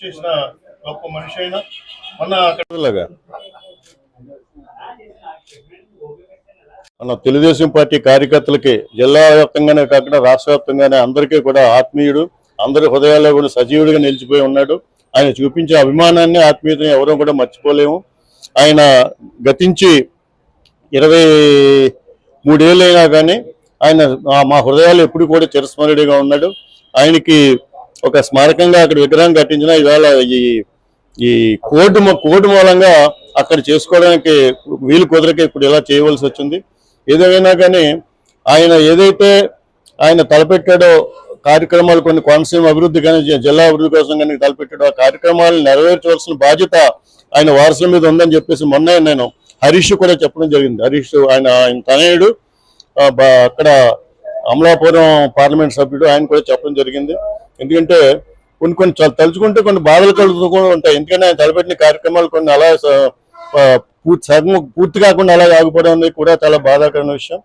చేసిన గొప్ప మనిషి అయినా మన అక్కడ మన తెలుగుదేశం పార్టీ కార్యకర్తలకి జిల్లా వ్యాప్తంగానే కాకుండా రాష్ట్ర వ్యాప్తంగానే అందరికీ కూడా ఆత్మీయుడు అందరి హృదయాల్లో కూడా సజీవుడిగా నిలిచిపోయి ఉన్నాడు. ఆయన చూపించే అభిమానాన్ని ఆత్మీయతని ఎవరూ కూడా మర్చిపోలేము. ఆయన గతించి ఇరవై మూడేళ్ళైనా కానీ ఆయన మా- మా హృదయాలు ఎప్పుడు కూడా చిరస్మరణీయంగా ఉన్నాడు. ఆయనకి ఒక స్మారకంగా అక్కడ విగ్రహం కట్టించిన ఇవాళ ఈ ఈ కోర్టు కోర్టు మూలంగా అక్కడ చేసుకోవడానికి వీలు కుదరక ఇప్పుడు ఇలా చేయవలసి వచ్చింది. ఏదేమైనా కానీ ఆయన ఏదైతే ఆయన తలపెట్టాడో కార్యక్రమాలు కొన్ని కోనసీమ అభివృద్ధి కానీ జిల్లా అభివృద్ధి కోసం కానీ తలపెట్టాడో ఆ కార్యక్రమాలను నెరవేర్చవలసిన బాధ్యత ఆయన వారసుల మీద ఉందని చెప్పేసి మొన్న నేను హరీష్ కూడా చెప్పడం జరిగింది. హరీష్ ఆయన ఆయన తనయుడు అక్కడ అమలాపురం పార్లమెంట్ సభ్యుడు ఆయన కూడా చెప్పడం జరిగింది. ఎందుకంటే కొన్ని కొన్ని తలుచుకుంటే కొన్ని బాధలు కలుగుతూ కూడా ఉంటాయి. ఎందుకంటే ఆయన తలపెట్టిన కార్యక్రమాలు కొన్ని అలా పూర్తి సగం పూర్తి కాకుండా అలా ఆగిపోవడం అనేది కూడా చాలా బాధాకరమైన విషయం.